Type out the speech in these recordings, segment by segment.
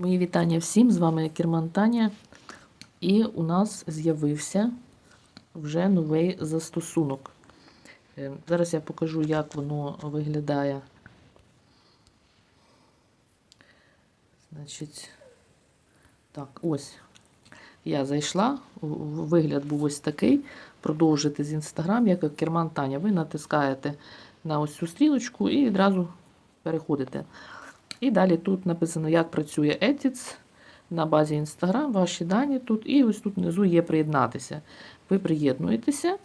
Мої вітання всім, з вами Кірман Таня. І у нас з'явився вже новий застосунок. Е, Зараз я покажу, як воно виглядає. Значить, так, ось. Я зайшла, вигляд був ось такий. Продовжити з Інстаграм, як Керман Таня. Ви натискаєте на ось цю стрілочку і відразу переходите. І далі тут написано, як працює Edits на базі Instagram, ваші дані тут. І ось тут внизу є приєднатися. Ви приєднуєтеся.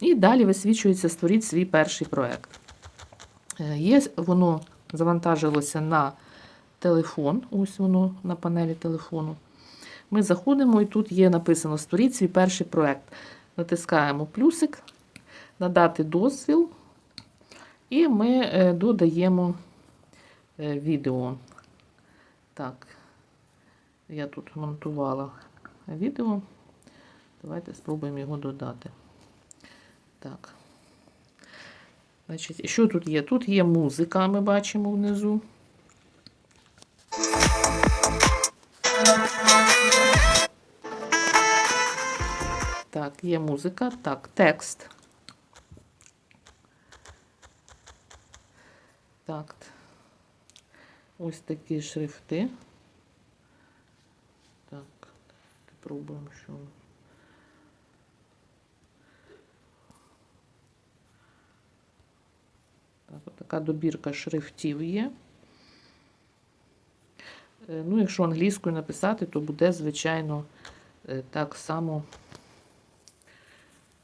І далі висвічується створіть свій перший проект. Е, Є, воно завантажилося на телефон. Ось воно на панелі телефону. Ми заходимо, і тут є написано Створіть свій перший проект. Натискаємо плюсик, надати дозвіл, і ми е, додаємо відео. Так, я тут монтувала відео. Давайте спробуємо його додати. Так. Значить, що тут є? Тут є музика, ми бачимо внизу. Так, є музика. Так, текст. Так. Ось такі шрифти. Так, пробуємо, що. Так, така добірка шрифтів є. Е, Ну, якщо англійською написати, то буде, звичайно, е, так само.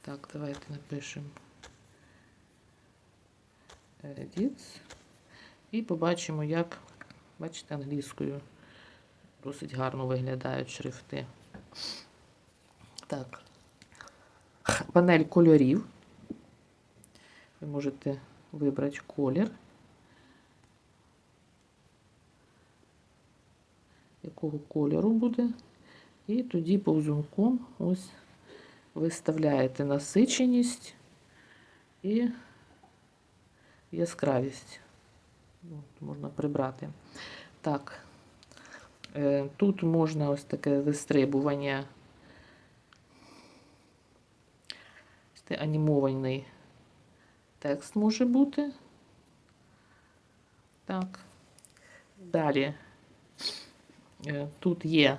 Так, давайте напишемо Edits. І побачимо, як, бачите, англійською досить гарно виглядають шрифти. Так. Панель кольорів. Ви можете вибрати колір. Якого кольору буде. І тоді повзунком ось виставляєте насиченість і яскравість. Ну, можна прибрати. Так, е, тут можна ось таке вистрибування. Це анімований текст може бути. Так. Далі е, тут є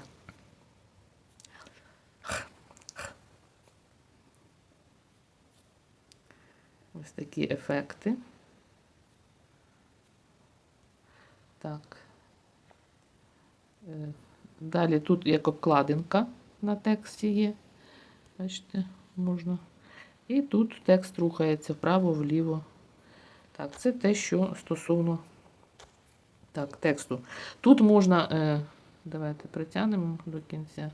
ось такі ефекти. Так. Е, Далі тут як обкладинка на тексті є. Бачите, можна. І тут текст рухається вправо-вліво. Так, це те, що стосовно так, тексту. Тут можна, е, давайте притягнемо до кінця.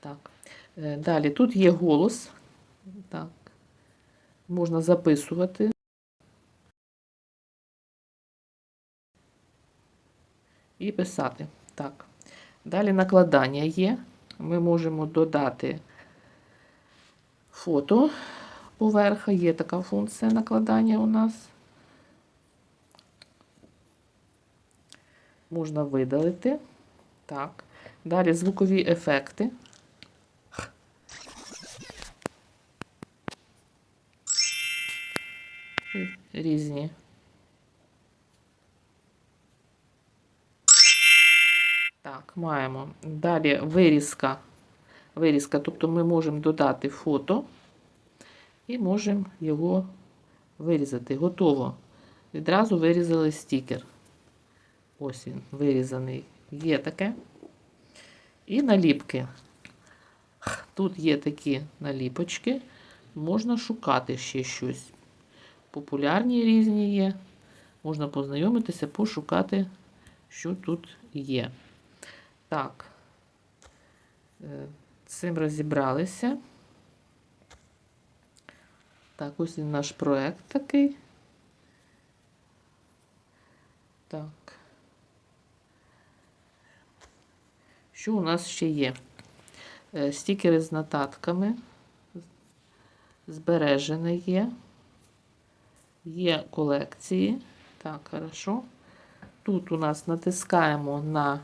Так. Е, далі тут є голос. Так. Можна записувати. І писати. Так. Далі накладання є. Ми можемо додати фото поверха. Є така функція накладання у нас. Можна видалити. Так. Далі звукові ефекти. Різні. Так, маємо. Далі вирізка. Вирізка, тобто ми можемо додати фото і можемо його вирізати. Готово. Відразу вирізали стікер. Ось він, вирізаний. Є таке. І наліпки. Тут є такі наліпочки. Можна шукати ще щось. Популярні різні є. Можна познайомитися, пошукати, що тут є. Так, Е, цим розібралися. Так, ось він наш проект такий. Так. Що у нас ще є? Е, Стікери з нотатками. Збережене є. Є колекції. Так, хорошо. Тут у нас натискаємо на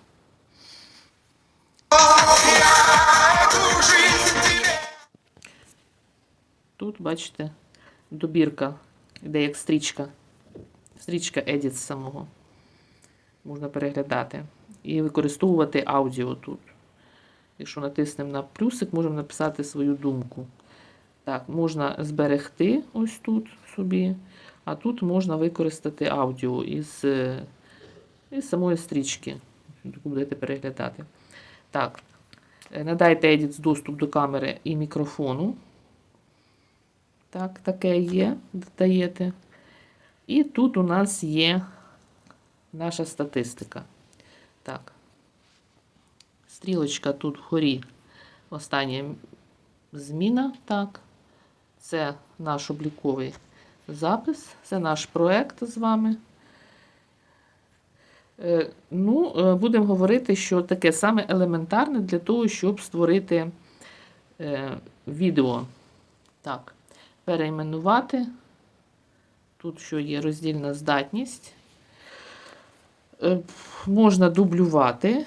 Тут, бачите, добірка, де як стрічка. Стрічка Edit самого. Можна переглядати. І використовувати аудіо тут. Якщо натиснемо на плюсик, можемо написати свою думку. Так, можна зберегти ось тут собі, а тут можна використати аудіо із, е, із самої стрічки, яку будете переглядати. Так, е, надайте Edit доступ до камери і мікрофону. Так, таке є, даєте. І тут у нас є наша статистика. Так. Стрілочка тут вгорі. Остання зміна. Так. Це наш обліковий запис. Це наш проект з вами. Е, Ну, е, будемо говорити, що таке саме елементарне для того, щоб створити е, відео. Так, перейменувати. Тут що є роздільна здатність. Е, Можна дублювати,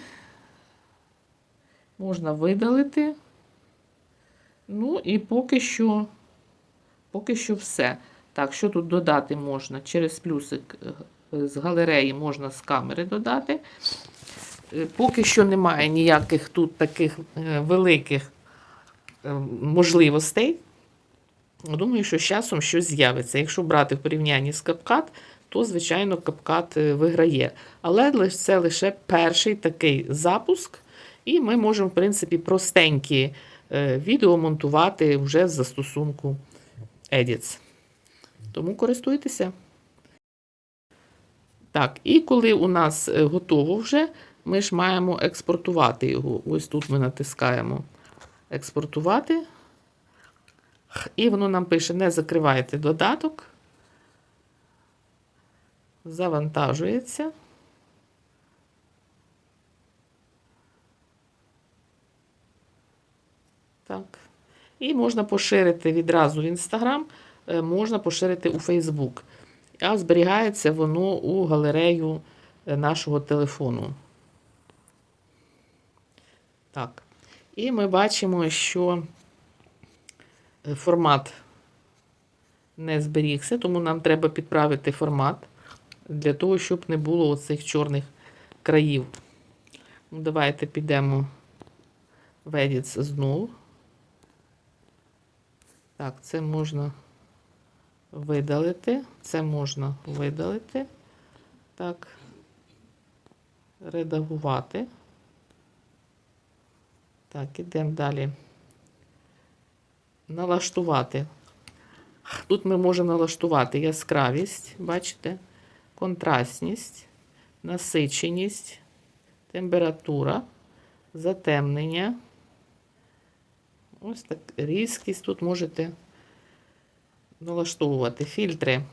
можна видалити. Ну і поки що, поки що все. Так, що тут додати можна? Через плюсик е, з галереї можна з камери додати. Е, Поки що немає ніяких тут таких великих можливостей. Думаю, що з часом щось з'явиться. Якщо брати в порівнянні з CapCut, то, звичайно, CapCut е, виграє. Але це лише перший такий запуск, і ми можемо, в принципі, простенькі е, відео монтувати вже з застосунку Edits. Тому користуйтеся. Так, і коли у нас е, готово вже, ми ж маємо експортувати його. Ось тут ми натискаємо експортувати. І воно нам пише: не закривайте додаток. Завантажується. Так. І можна поширити відразу в Instagram, е, можна поширити у Facebook. А зберігається воно у галерею е, нашого телефону. Так. І ми бачимо, що формат не зберігся, тому нам треба підправити формат для того, щоб не було оцих чорних країв. Ну, Давайте підемо в Edits знову. Так, це можна видалити. Це можна видалити. Так, редагувати. Так, ідемо далі. Налаштувати. Тут ми можемо налаштувати яскравість, бачите, контрастність, насиченість, температура, затемнення. Ось так різкість тут можете налаштовувати фільтри.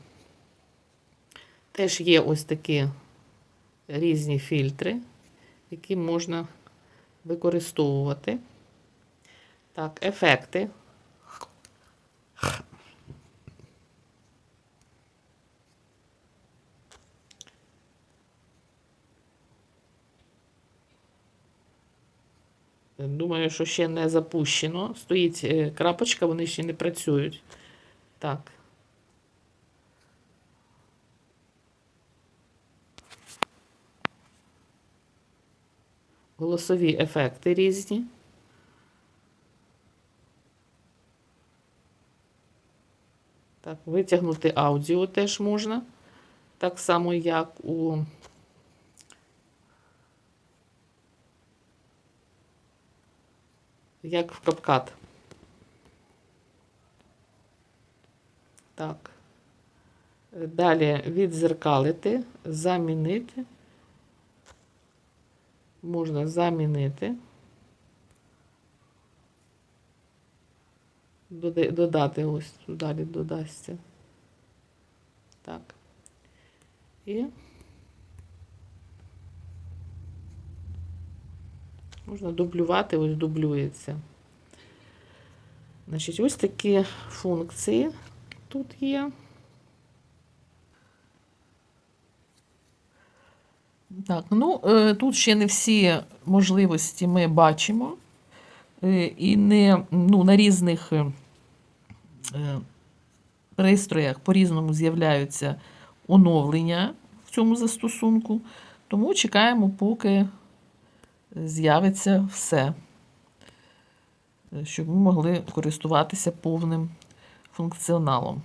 Теж є ось такі різні фільтри, які можна використовувати. Так, ефекти. Думаю, що ще не запущено. Стоїть е, крапочка, вони ще не працюють. Так. Голосові ефекти різні. Так, витягнути аудіо теж можна. Так само, як у як в CapCut. Так. Далі відзеркалити, замінити. Можна замінити. Дода- Додати ось далі додасться. Так. І можна дублювати, ось дублюється. Значить, ось такі функції тут є. Так, ну е, тут ще не всі можливості ми бачимо. Е, І не ну, на різних е, пристроях по-різному з'являються оновлення в цьому застосунку. Тому чекаємо, поки з'явиться все, щоб ми могли користуватися повним функціоналом.